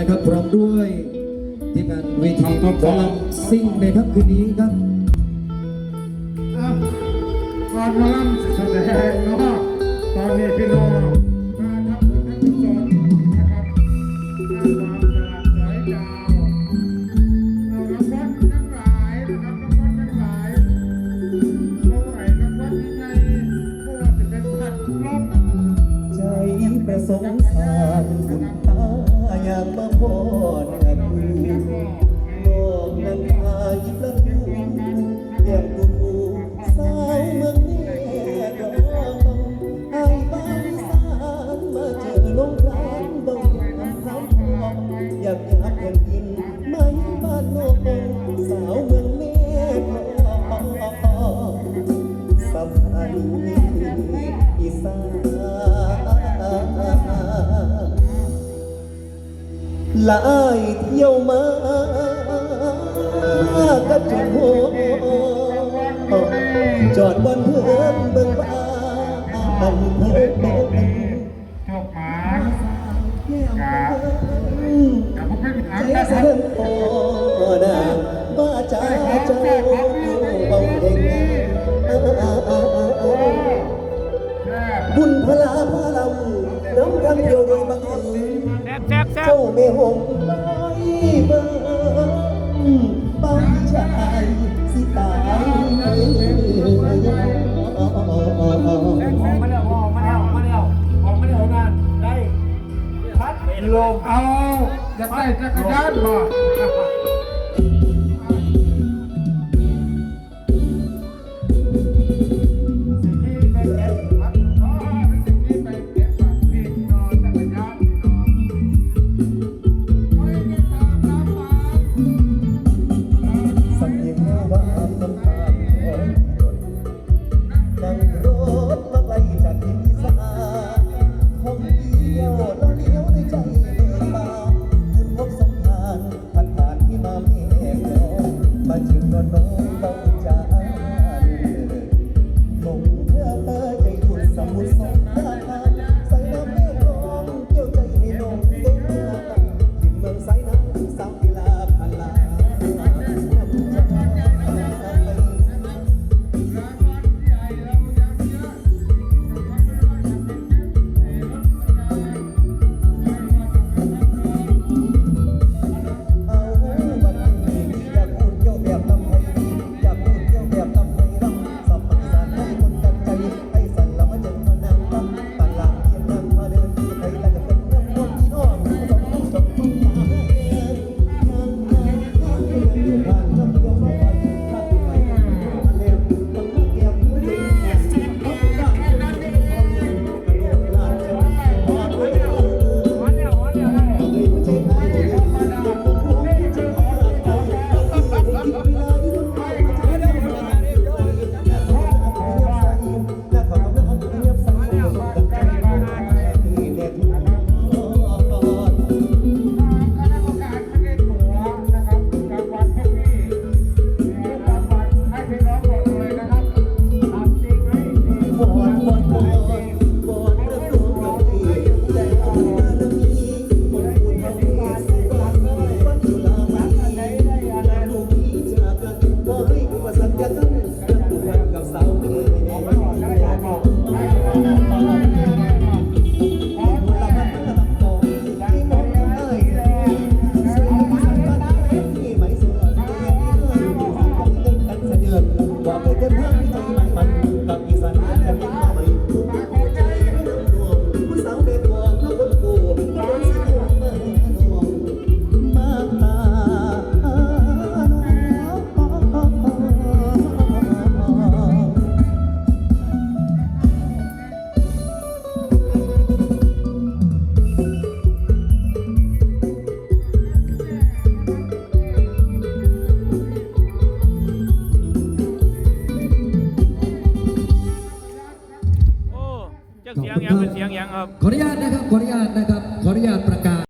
นะครับพร้อมด้วยทีมงานเวทีหมอลำซิ่งในค่ำคืนนี้ครับอะก่อนมาล่ำแสดงเนาะตอนนี้พี่น้องมาทำบุญทำกุศลนะครับหน้าความสละสวยยาวเอารางวัลทั้งหลายนะครับรางวัลทั้งหลายเมื่อไหร่รางวัลยังไงเมื่อว่าจะเป็นพัดลม ใจประสงค์สารคุณตาอยา กมาพอกับคุณโลกนั้นพายิบละดูเรียกกูสาวเมืองนี้ก็ไอ้บ้านสานมาเจอลงร้านบ่งสาวทองอยากอยากแผ่นดินไม่บ้านนอกสาวเมืองแม่ทองสะพานอีสาน ลายเที่ยวมาก็จนหัวจอดบนเพื่อนเบิ่งบ้านเพื่อนเบิ่งโชคหมาก้มแต่ผมไม่มีทางใจนะคเสรับนโอ้นาบ้าจ้าเจ้าเบาเด้งบุญพลาพาลำน้ำคำเดียวโดยบังเอิญ แซ่บแซ่บเจ้าไม่หงน้อยเบิ่งบางชายสิตายมาแล้วออกมาแล้วออกมาแล้วออกมาแล้วนั่นได้พัดเป็นลมเอาอยากได้จักรยานม ยัเรียงยัครับ ขออนุญาตนะครับ ขออนุญาตนะครับ ขออนุญาตประ